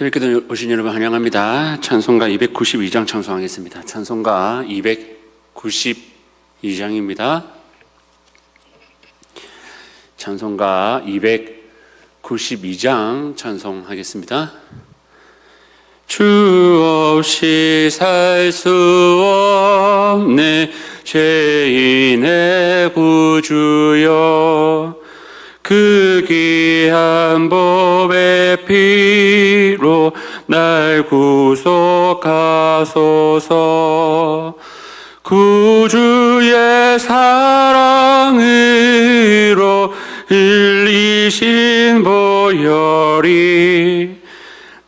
새벽기도 오신 여러분 환영합니다. 찬송가 292장 찬송하겠습니다. 찬송가 292장입니다. 찬송가 292장 찬송하겠습니다. 주 없이 살 수 없네 죄인의 구주여 그 귀한 법의 피로 날 구속하소서 구주의 사랑으로 흘리신 보혈이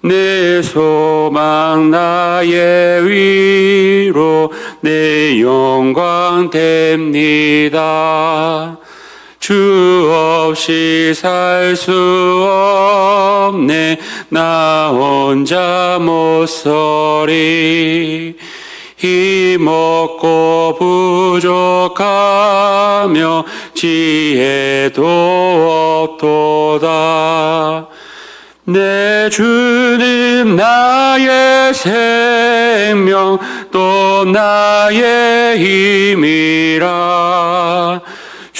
내 소망 나의 위로 내 영광 됩니다. 주 없이 살 수 없네. 나 혼자 못 서리 힘없고 부족하며 지혜도 없도다. 내 주님 나의 생명 또 나의 힘이라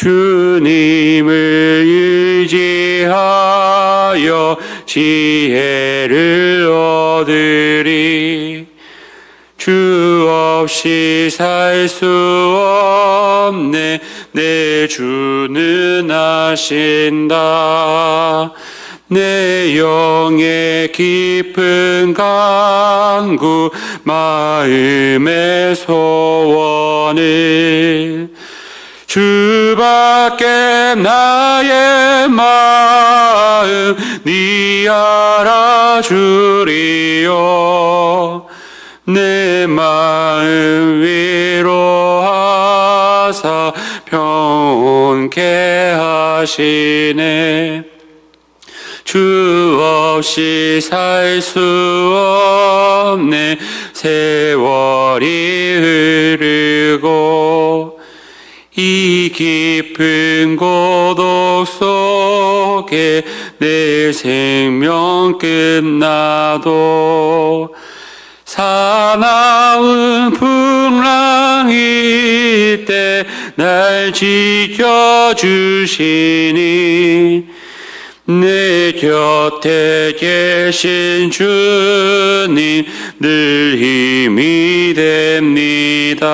주님을 의지하여 지혜를 얻으리. 주 없이 살 수 없네. 내 주는 아신다. 내 영의 깊은 간구 마음의 소원을 주밖에 나의 마음 네 알아주리요. 내 마음 위로하사 평온케 하시네. 주 없이 살 수 없네. 세월이 흐르고 이 깊은 고독 속에 내 생명 끝나도 사나운 풍랑일 때 날 지켜주시니 내 곁에 계신 주님 늘 힘이 됩니다.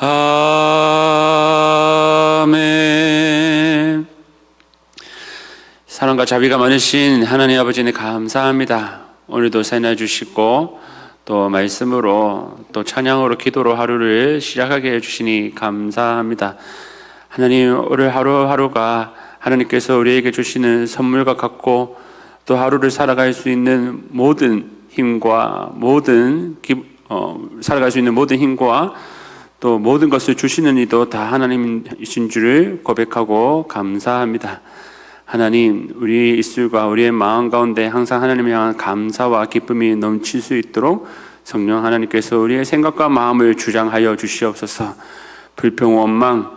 아멘. 사랑과 자비가 많으신 하나님 아버지님 감사합니다. 오늘도 사인해 주시고 또 말씀으로 또 찬양으로 기도로 하루를 시작하게 해 주시니 감사합니다. 하나님 오늘 하루하루가 하나님께서 우리에게 주시는 선물과 같고 또 하루를 살아갈 수 있는 모든 힘과 모든 기, 어, 살아갈 수 있는 모든 힘과 또 모든 것을 주시는 이도 다 하나님이신 줄을 고백하고 감사합니다. 하나님, 우리 입술과 우리의 마음 가운데 항상 하나님을 향한 감사와 기쁨이 넘칠 수 있도록 성령 하나님께서 우리의 생각과 마음을 주장하여 주시옵소서. 불평, 원망,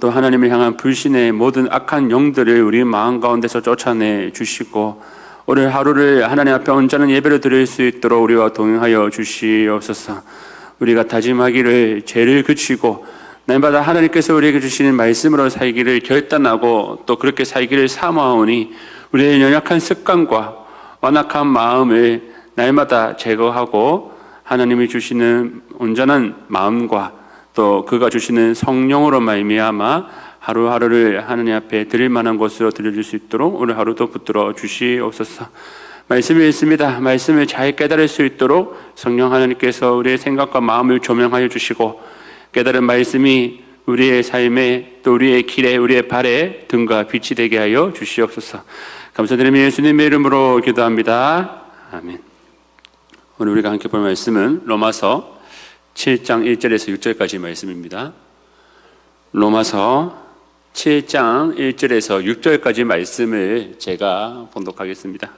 또 하나님을 향한 불신의 모든 악한 영들을 우리 마음 가운데서 쫓아내 주시고 오늘 하루를 하나님 앞에 온전한 예배를 드릴 수 있도록 우리와 동행하여 주시옵소서. 우리가 다짐하기를 죄를 그치고 날마다 하나님께서 우리에게 주시는 말씀으로 살기를 결단하고 또 그렇게 살기를 사모하오니 우리의 연약한 습관과 완악한 마음을 날마다 제거하고 하나님이 주시는 온전한 마음과 또 그가 주시는 성령으로 말미암아 하루하루를 하나님 앞에 드릴 만한 것으로 드려줄 수 있도록 오늘 하루도 붙들어 주시옵소서. 말씀이 있습니다. 말씀을 잘 깨달을 수 있도록 성령 하나님께서 우리의 생각과 마음을 조명하여 주시고 깨달은 말씀이 우리의 삶에 또 우리의 길에 우리의 발에 등과 빛이 되게 하여 주시옵소서. 감사드리며 예수님의 이름으로 기도합니다. 아멘. 오늘 우리가 함께 볼 말씀은 로마서 7장 1절에서 6절까지 말씀입니다. 로마서 7장 1절에서 6절까지 말씀을 제가 봉독하겠습니다.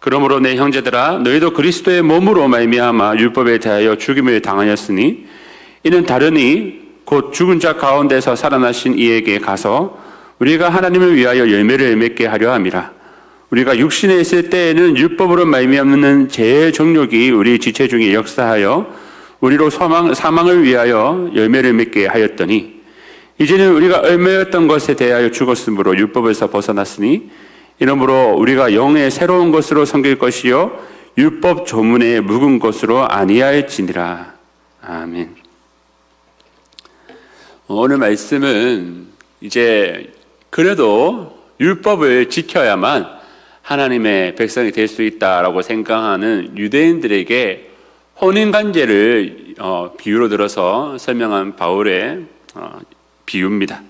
그러므로 내 형제들아 너희도 그리스도의 몸으로 말미암아 율법에 대하여 죽임을 당하였으니 이는 다르니 곧 죽은 자 가운데서 살아나신 이에게 가서 우리가 하나님을 위하여 열매를 맺게 하려 함이라. 우리가 육신에 있을 때에는 율법으로 말미암는 죄의 정욕이 우리 지체 중에 역사하여 우리로 사망, 사망을 위하여 열매를 맺게 하였더니 이제는 우리가 얼매였던 것에 대하여 죽었으므로 율법에서 벗어났으니 이러므로 우리가 영의 새로운 것으로 섬길 것이요 율법 조문에 묵은 것으로 아니할지니라 아멘. 오늘 말씀은 이제 그래도 율법을 지켜야만 하나님의 백성이 될 수 있다라고 생각하는 유대인들에게 혼인 관계를 어, 비유로 들어서 설명한 바울의 어, 비유입니다.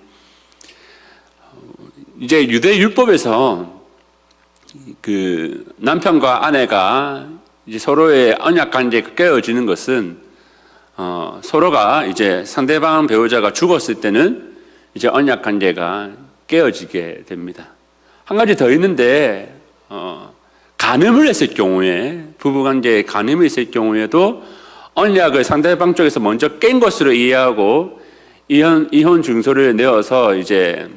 이제 유대 율법에서 그 남편과 아내가 이제 서로의 언약 관계가 깨어지는 것은 어, 서로가 이제 상대방 배우자가 죽었을 때는 이제 언약 관계가 깨어지게 됩니다. 한 가지 더 있는데 어, 간음을 했을 경우에 부부 관계에 간음이 있을 경우에도 언약을 상대방 쪽에서 먼저 깬 것으로 이해하고 이혼 이혼 증서를 내어서 이제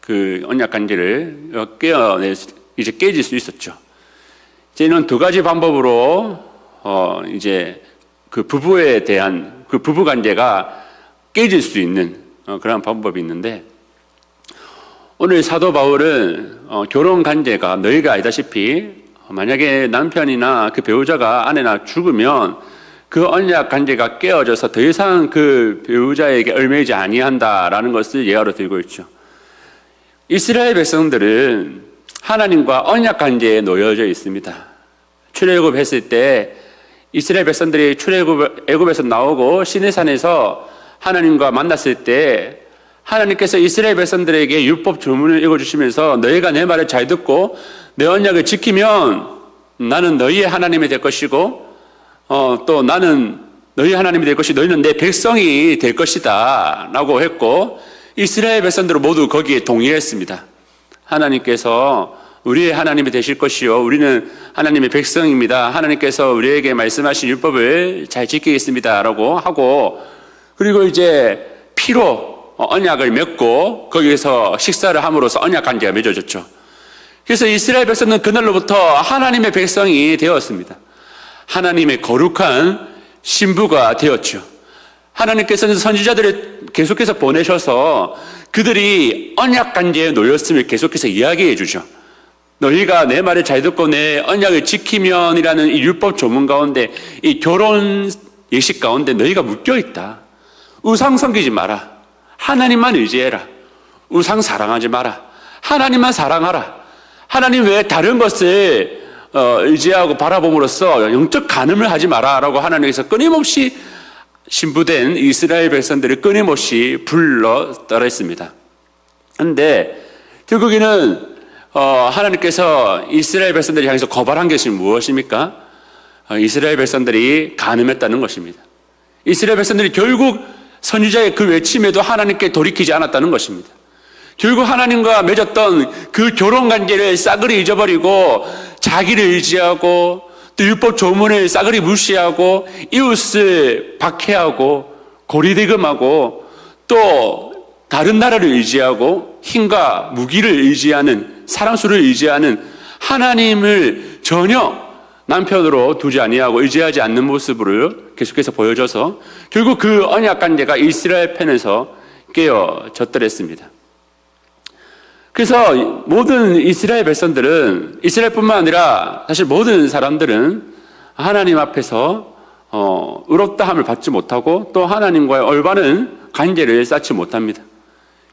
그 언약 관계를 깨어내 이제 깨질 수 있었죠. 이제는 두 가지 방법으로 어 이제 그 부부에 대한 그 부부 관계가 깨질 수 있는 어 그런 방법이 있는데 오늘 사도 바울은 어 결혼 관계가 너희가 알다시피 만약에 남편이나 그 배우자가 아내나 죽으면 그 언약 관계가 깨어져서 더 이상 그 배우자에게 얼매이지 아니한다라는 것을 예화로 들고 있죠. 이스라엘 백성들은 하나님과 언약 관계에 놓여져 있습니다. 출애굽 했을 때 이스라엘 백성들이 출애굽 애굽에서 나오고 시내산에서 하나님과 만났을 때 하나님께서 이스라엘 백성들에게 율법 조문을 읽어 주시면서 너희가 내 말을 잘 듣고 내 언약을 지키면 나는 너희의 하나님이 될 것이고 어, 또 나는 너희 하나님이 될 것이 너희는 내 백성이 될 것이다라고 했고 이스라엘 백성들은 모두 거기에 동의했습니다. 하나님께서 우리의 하나님이 되실 것이요 우리는 하나님의 백성입니다. 하나님께서 우리에게 말씀하신 율법을 잘 지키겠습니다 라고 하고 그리고 이제 피로 언약을 맺고 거기에서 식사를 함으로써 언약 관계가 맺어졌죠. 그래서 이스라엘 백성은 그날로부터 하나님의 백성이 되었습니다. 하나님의 거룩한 신부가 되었죠. 하나님께서는 선지자들을 계속해서 보내셔서 그들이 언약 관계에 놓였음을 계속해서 이야기해 주죠. 너희가 내 말을 잘 듣고 내 언약을 지키면이라는 이 율법 조문 가운데 이 결혼 예식 가운데 너희가 묶여 있다. 우상 섬기지 마라. 하나님만 의지해라. 우상 사랑하지 마라. 하나님만 사랑하라. 하나님 외에 다른 것을 어, 의지하고 바라봄으로써 영적 간음을 하지 마라라고 하나님께서 끊임없이 신부된 이스라엘 백성들을 끊임없이 불러 떨었습니다. 그런데 결국에는 어, 하나님께서 이스라엘 백성들이 향해서 거발한 것이 무엇입니까? 어, 이스라엘 백성들이 간음했다는 것입니다. 이스라엘 백성들이 결국 선지자의 그 외침에도 하나님께 돌이키지 않았다는 것입니다. 결국 하나님과 맺었던 그 결혼 관계를 싸그리 잊어버리고 자기를 의지하고 또 율법 조문을 싸그리 무시하고 이웃을 박해하고 고리대금하고 또 다른 나라를 의지하고 힘과 무기를 의지하는 사랑수를 의지하는 하나님을 전혀 남편으로 두지 아니하고 의지하지 않는 모습을 계속해서 보여줘서 결국 그 언약 관계가 이스라엘 편에서 깨어졌더랬습니다. 그래서 모든 이스라엘 백성들은 이스라엘뿐만 아니라 사실 모든 사람들은 하나님 앞에서 어, 의롭다함을 받지 못하고 또 하나님과의 올바른 관계를 쌓지 못합니다.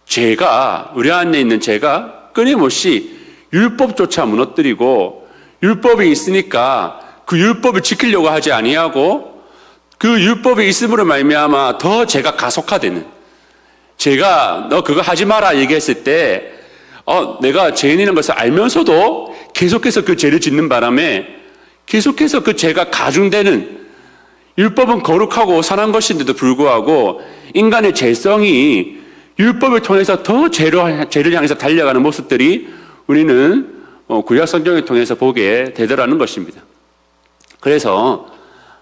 죄가 우리 안에 있는 죄가 끊임없이 율법조차 무너뜨리고 율법이 있으니까 그 율법을 지키려고 하지 아니하고 그 율법이 있음으로 말미암아 더 죄가 가속화되는 제가 너 그거 하지 마라 얘기했을 때 어, 내가 죄인이라는 것을 알면서도 계속해서 그 죄를 짓는 바람에 계속해서 그 죄가 가중되는 율법은 거룩하고 선한 것인데도 불구하고 인간의 죄성이 율법을 통해서 더 죄로, 죄를 향해서 달려가는 모습들이 우리는 어, 구약 성경을 통해서 보게 되더라는 것입니다. 그래서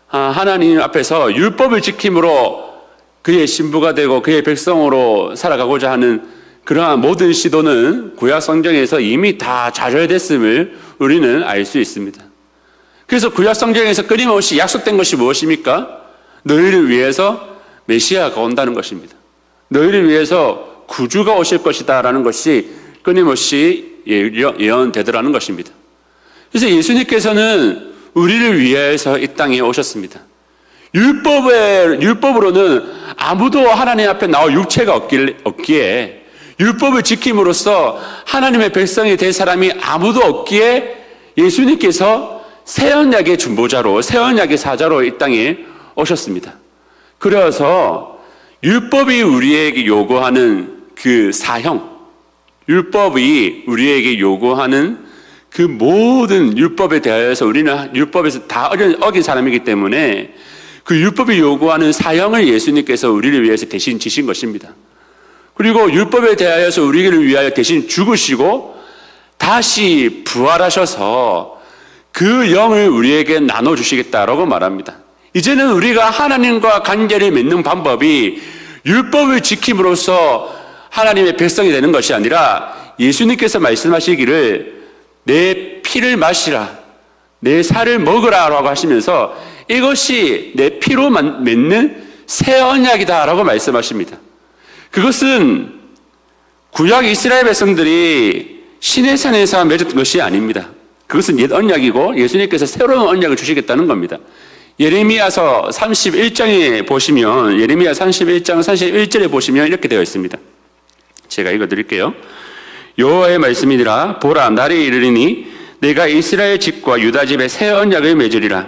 아, 하나님 앞에서 율법을 지킴으로 그의 신부가 되고 그의 백성으로 살아가고자 하는 그러한 모든 시도는 구약 성경에서 이미 다 좌절됐음을 우리는 알 수 있습니다. 그래서 구약 성경에서 끊임없이 약속된 것이 무엇입니까? 너희를 위해서 메시아가 온다는 것입니다. 너희를 위해서 구주가 오실 것이다라는 것이 끊임없이 예언되더라는 것입니다. 그래서 예수님께서는 우리를 위해서 이 땅에 오셨습니다. 율법에, 율법으로는 아무도 하나님 앞에 나올 육체가 없기에 율법을 지킴으로써 하나님의 백성이 될 사람이 아무도 없기에 예수님께서 새 언약의 중보자로, 새 언약의 사자로 이 땅에 오셨습니다. 그래서 율법이 우리에게 요구하는 그 사형, 율법이 우리에게 요구하는 그 모든 율법에 대하여서 우리는 율법에서 다 어긴 사람이기 때문에 그 율법이 요구하는 사형을 예수님께서 우리를 위해서 대신 지신 것입니다. 그리고 율법에 대하여서 우리를 위하여 대신 죽으시고 다시 부활하셔서 그 영을 우리에게 나눠주시겠다라고 말합니다. 이제는 우리가 하나님과 관계를 맺는 방법이 율법을 지킴으로써 하나님의 백성이 되는 것이 아니라 예수님께서 말씀하시기를 내 피를 마시라, 내 살을 먹으라 라고 하시면서 이것이 내 피로 맺는 새 언약이다 라고 말씀하십니다. 그것은 구약 이스라엘 백성들이 신의 산에서 맺었던 것이 아닙니다. 그것은 옛 언약이고 예수님께서 새로운 언약을 주시겠다는 겁니다. 예레미야서 31장에 보시면 예레미야 31장 31절에 보시면 이렇게 되어 있습니다. 제가 읽어 드릴게요. 여호와의 말씀이니라 보라 날이 이르리니 내가 이스라엘 집과 유다 집에 새 언약을 맺으리라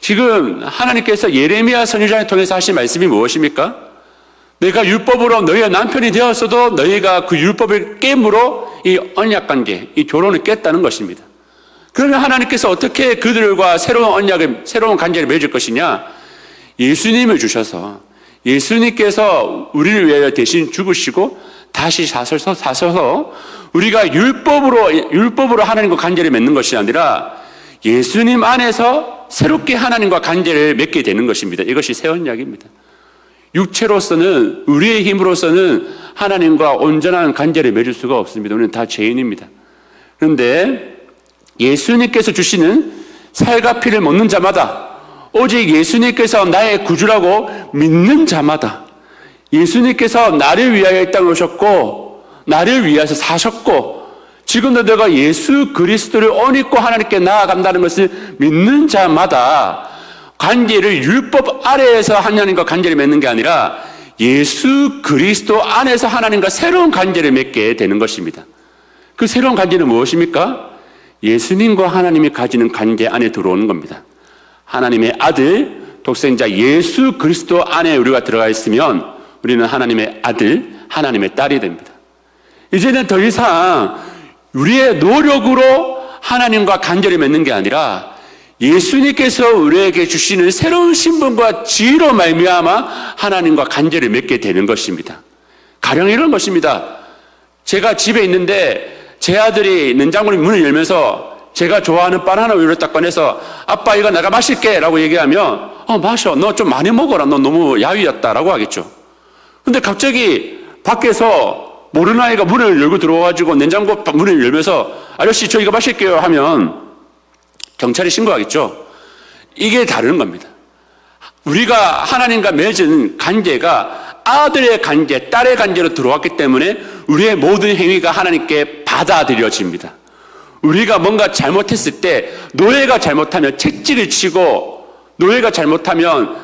지금 하나님께서 예레미야 선지자를 통해서 하신 말씀이 무엇입니까? 내가 율법으로 너희의 남편이 되었어도 너희가 그 율법을 깨므로 이 언약 관계, 이 결혼을 깼다는 것입니다. 그러면 하나님께서 어떻게 그들과 새로운 언약을, 새로운 관계를 맺을 것이냐? 예수님을 주셔서 예수님께서 우리를 위하여 대신 죽으시고 다시 사셔서, 사셔서 우리가 율법으로, 율법으로 하나님과 관계를 맺는 것이 아니라 예수님 안에서 새롭게 하나님과 관계를 맺게 되는 것입니다. 이것이 새 언약입니다. 육체로서는, 우리의 힘으로서는 하나님과 온전한 관계를 맺을 수가 없습니다. 우리는 다 죄인입니다. 그런데 예수님께서 주시는 살과 피를 먹는 자마다 오직 예수님께서 나의 구주라고 믿는 자마다 예수님께서 나를 위하여 이 땅에 오셨고 나를 위해서 사셨고 지금도 내가 예수 그리스도를 옷 입고 하나님께 나아간다는 것을 믿는 자마다 관계를 율법 아래에서 하나님과 관계를 맺는 게 아니라 예수 그리스도 안에서 하나님과 새로운 관계를 맺게 되는 것입니다. 그 새로운 관계는 무엇입니까? 예수님과 하나님이 가지는 관계 안에 들어오는 겁니다. 하나님의 아들, 독생자 예수 그리스도 안에 우리가 들어가 있으면 우리는 하나님의 아들, 하나님의 딸이 됩니다. 이제는 더 이상 우리의 노력으로 하나님과 간절히 맺는 게 아니라 예수님께서 우리에게 주시는 새로운 신분과 지위로 말미암아 하나님과 간절히 맺게 되는 것입니다. 가령 이런 것입니다. 제가 집에 있는데 제 아들이 냉장고에 문을 열면서 제가 좋아하는 바나나 우유를 딱 꺼내서 아빠 이거 내가 마실게 라고 얘기하면 어 마셔 너 좀 많이 먹어라 너 너무 야위였다 라고 하겠죠 근데 갑자기 밖에서 모르는 아이가 문을 열고 들어와가지고 냉장고 문을 열면서 아저씨 저 이거 마실게요 하면 경찰이 신고하겠죠 이게 다른 겁니다 우리가 하나님과 맺은 관계가 아들의 관계, 딸의 관계로 들어왔기 때문에 우리의 모든 행위가 하나님께 받아들여집니다. 우리가 뭔가 잘못했을 때 노예가 잘못하면 책지를 치고 노예가 잘못하면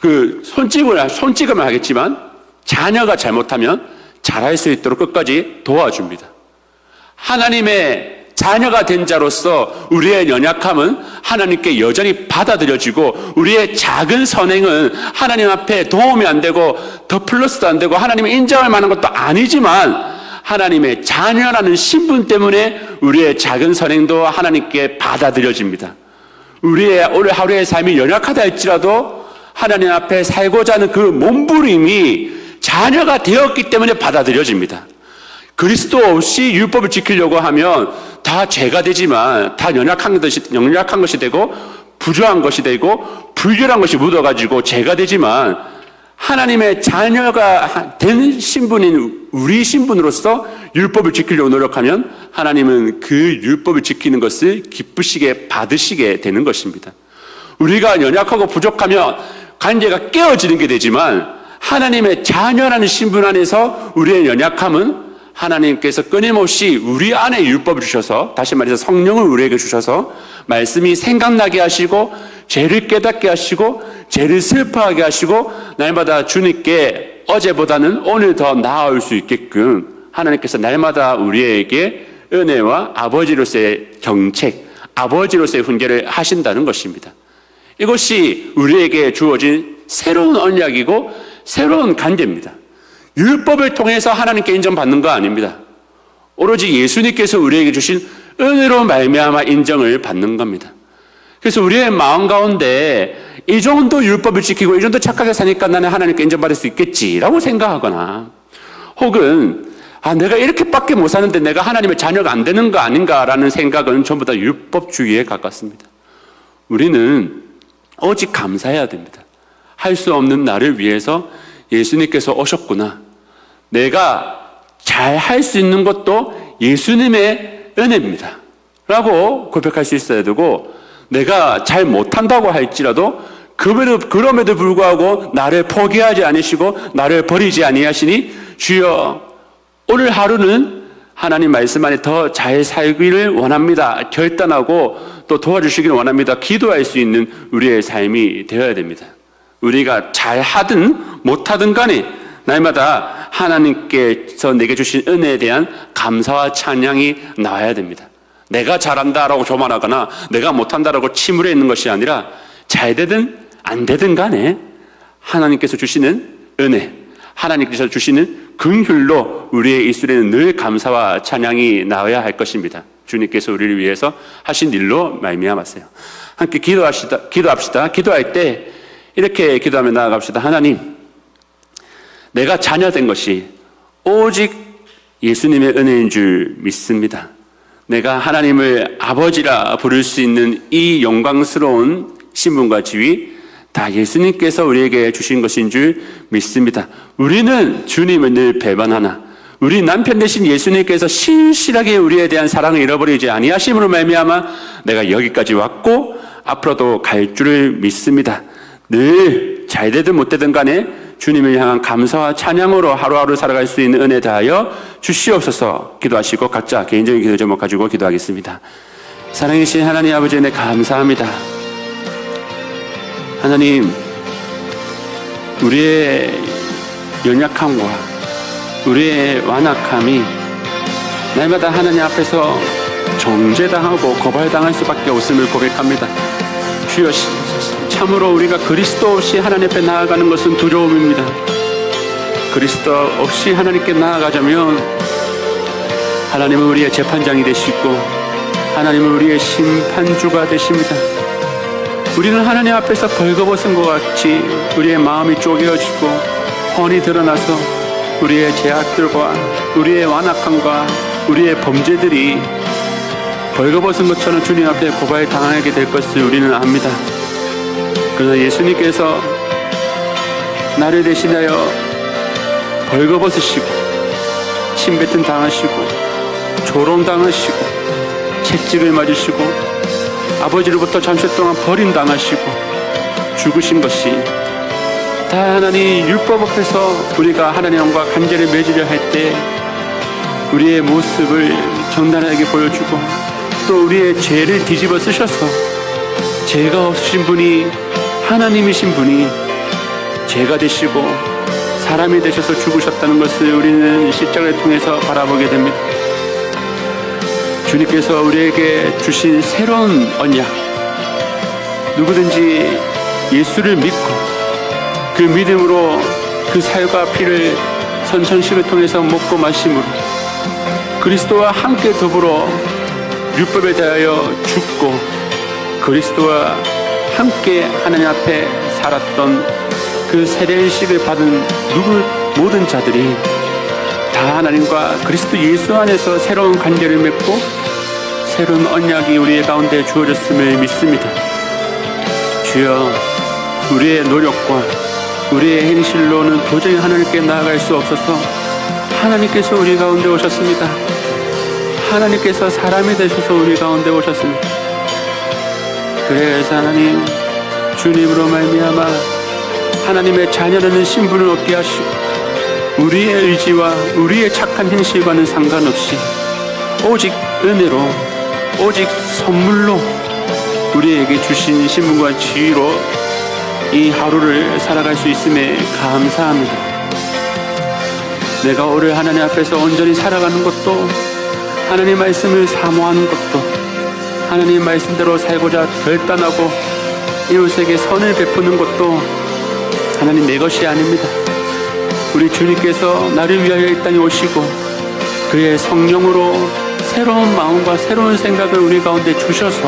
그 손찌검을 손찌검을 하겠지만 자녀가 잘못하면 잘할 수 있도록 끝까지 도와줍니다. 하나님의 자녀가 된 자로서 우리의 연약함은 하나님께 여전히 받아들여지고 우리의 작은 선행은 하나님 앞에 도움이 안 되고 더 플러스도 안 되고 하나님이 인정할 만한 것도 아니지만 하나님의 자녀라는 신분 때문에 우리의 작은 선행도 하나님께 받아들여집니다. 우리의 오늘 하루의 삶이 연약하다 할지라도 하나님 앞에 살고자 하는 그 몸부림이 자녀가 되었기 때문에 받아들여집니다. 그리스도 없이 율법을 지키려고 하면 다 죄가 되지만 다 연약한 것이, 연약한 것이 되고 부조한 것이 되고 불결한 것이 묻어가지고 죄가 되지만 하나님의 자녀가 된 신분인 우리 신분으로서 율법을 지키려고 노력하면 하나님은 그 율법을 지키는 것을 기쁘시게 받으시게 되는 것입니다. 우리가 연약하고 부족하면 관계가 깨어지는 게 되지만 하나님의 자녀라는 신분 안에서 우리의 연약함은 하나님께서 끊임없이 우리 안에 율법을 주셔서 다시 말해서 성령을 우리에게 주셔서 말씀이 생각나게 하시고 죄를 깨닫게 하시고 죄를 슬퍼하게 하시고 날마다 주님께 어제보다는 오늘 더 나아올 수 있게끔 하나님께서 날마다 우리에게 은혜와 아버지로서의 경책, 아버지로서의 훈계를 하신다는 것입니다. 이것이 우리에게 주어진 새로운 언약이고 새로운 관계입니다. 율법을 통해서 하나님께 인정받는 거 아닙니다. 오로지 예수님께서 우리에게 주신 은혜로 말미암아 인정을 받는 겁니다. 그래서 우리의 마음 가운데 이 정도 율법을 지키고 이 정도 착하게 사니까 나는 하나님께 인정받을 수 있겠지라고 생각하거나 혹은 아 내가 이렇게밖에 못 사는데 내가 하나님의 자녀가 안 되는 거 아닌가라는 생각은 전부 다 율법주의에 가깝습니다. 우리는 오직 감사해야 됩니다. 할 수 없는 나를 위해서 예수님께서 오셨구나. 내가 잘 할 수 있는 것도 예수님의 은혜입니다. 라고 고백할 수 있어야 되고, 내가 잘 못한다고 할지라도, 그럼에도 불구하고 나를 포기하지 않으시고, 나를 버리지 아니하시니, 주여, 오늘 하루는 하나님 말씀 안에 더 잘 살기를 원합니다. 결단하고 또 도와주시기를 원합니다. 기도할 수 있는 우리의 삶이 되어야 됩니다. 우리가 잘 하든 못하든 간에 날마다 하나님께서 내게 주신 은혜에 대한 감사와 찬양이 나와야 됩니다. 내가 잘한다라고 조만하거나 내가 못한다라고 침울해 있는 것이 아니라 잘 되든 안 되든 간에 하나님께서 주시는 은혜, 하나님께서 주시는 긍휼로 우리의 입술에는 늘 감사와 찬양이 나와야 할 것입니다. 주님께서 우리를 위해서 하신 일로 말미암았어요. 함께 기도합시다. 기도합시다. 기도할 때 이렇게 기도하며 나아갑시다. 하나님, 내가 자녀된 것이 오직 예수님의 은혜인 줄 믿습니다. 내가 하나님을 아버지라 부를 수 있는 이 영광스러운 신분과 지위 다 예수님께서 우리에게 주신 것인 줄 믿습니다. 우리는 주님을 늘 배반하나 우리 남편 대신 예수님께서 신실하게 우리에 대한 사랑을 잃어버리지 아니하심으로 말미암아 내가 여기까지 왔고 앞으로도 갈 줄을 믿습니다. 늘 잘 되든 못 되든 간에 주님을 향한 감사와 찬양으로 하루하루 살아갈 수 있는 은혜 다하여 주시옵소서 기도하시고 각자 개인적인 기도 제목 가지고 기도하겠습니다. 사랑이신 하나님 아버지 네 감사합니다. 하나님 우리의 연약함과 우리의 완악함이 날마다 하나님 앞에서 정죄당하고 고발당할 수밖에 없음을 고백합니다. 주여 참으로 우리가 그리스도 없이 하나님 앞에 나아가는 것은 두려움입니다. 그리스도 없이 하나님께 나아가자면 하나님은 우리의 재판장이 되시고 하나님은 우리의 심판주가 되십니다. 우리는 하나님 앞에서 벌거벗은 것 같이 우리의 마음이 쪼개어지고 훤히 드러나서 우리의 죄악들과 우리의 완악함과 우리의 범죄들이 벌거벗은 것처럼 주님 앞에 고발 당하게 될 것을 우리는 압니다. 그러나 예수님께서 나를 대신하여 벌거벗으시고 침뱉음 당하시고 조롱 당하시고 채찍을 맞으시고 아버지로부터 잠시 동안 버림 당하시고 죽으신 것이 다 하나님 율법 앞에서 우리가 하나님과 관계를 맺으려 할 때 우리의 모습을 정단하게 보여주고 또 우리의 죄를 뒤집어 쓰셔서 죄가 없으신 분이 하나님이신 분이 죄가 되시고 사람이 되셔서 죽으셨다는 것을 우리는 십자가를 통해서 바라보게 됩니다. 주님께서 우리에게 주신 새로운 언약, 누구든지 예수를 믿고 그 믿음으로 그 살과 피를 선천식을 통해서 먹고 마심으로 그리스도와 함께 더불어 율법에 대하여 죽고 그리스도와 함께 하나님 앞에 살았던 그 세례의식을 받은 누구 모든 자들이 다 하나님과 그리스도 예수 안에서 새로운 관계를 맺고 새로운 언약이 우리의 가운데 주어졌음을 믿습니다. 주여 우리의 노력과 우리의 행실로는 도저히 하나님께 나아갈 수 없어서 하나님께서 우리 가운데 오셨습니다. 하나님께서 사람이 되셔서 우리 가운데 오셨습니다. 그래서 하나님 주님으로 말미암아 하나님의 자녀라는 신분을 얻게 하시고 우리의 의지와 우리의 착한 행실과는 상관없이 오직 은혜로 오직 선물로 우리에게 주신 신분과 지위로 이 하루를 살아갈 수 있음에 감사합니다. 내가 오늘 하나님 앞에서 온전히 살아가는 것도 하나님 말씀을 사모하는 것도 하나님 말씀대로 살고자 결단하고 이웃에게 선을 베푸는 것도 하나님 내 것이 아닙니다. 우리 주님께서 나를 위하여 이 땅에 오시고 그의 성령으로 새로운 마음과 새로운 생각을 우리 가운데 주셔서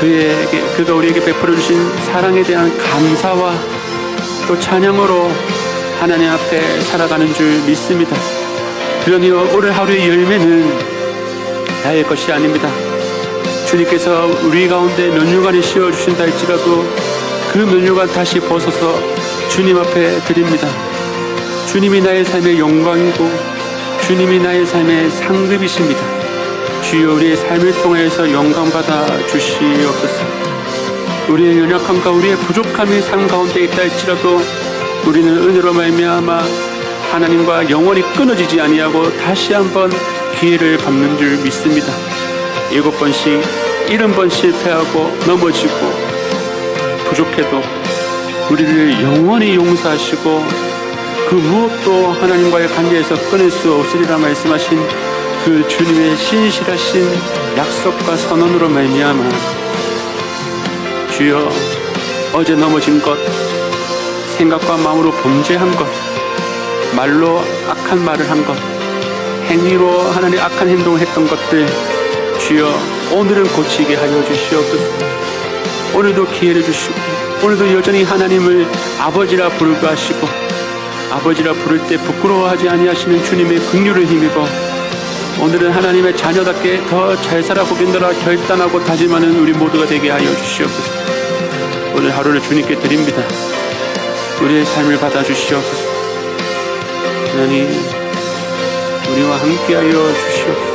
그에게 그가 우리에게 베풀어 주신 사랑에 대한 감사와 또 찬양으로 하나님 앞에 살아가는 줄 믿습니다. 그러니 오늘 하루의 열매는 나의 것이 아닙니다. 주님께서 우리 가운데 면류관을 씌워 주신다 할지라도 그 면류관 다시 벗어서 주님 앞에 드립니다. 주님이 나의 삶의 영광이고 주님이 나의 삶의 상급이십니다. 주여 우리의 삶을 통해서 영광 받아 주시옵소서. 우리의 연약함과 우리의 부족함이 삶 가운데 있다 할지라도 우리는 은혜로 말미암아 하나님과 영원히 끊어지지 아니하고 다시 한번 기회를 받는 줄 믿습니다. 일곱 번씩 일흔 번 실패하고 넘어지고 부족해도 우리를 영원히 용서하시고 그 무엇도 하나님과의 관계에서 끊을 수 없으리라 말씀하신 그 주님의 신실하신 약속과 선언으로 말미암아 주여 어제 넘어진 것 생각과 마음으로 범죄한 것 말로 악한 말을 한 것 행위로 하나님 악한 행동을 했던 것들 주여 오늘은 고치게 하여 주시옵소서. 오늘도 기회를 주시고 오늘도 여전히 하나님을 아버지라 부르게 하시고 아버지라 부를 때 부끄러워하지 아니하시는 주님의 긍휼을 힘입어 오늘은 하나님의 자녀답게 더 잘 살아보겠노라 결단하고 다짐하는 우리 모두가 되게 하여 주시옵소서. 오늘 하루를 주님께 드립니다. 우리의 삶을 받아주시옵소서 하나님 우리와 함께하여 주시옵소서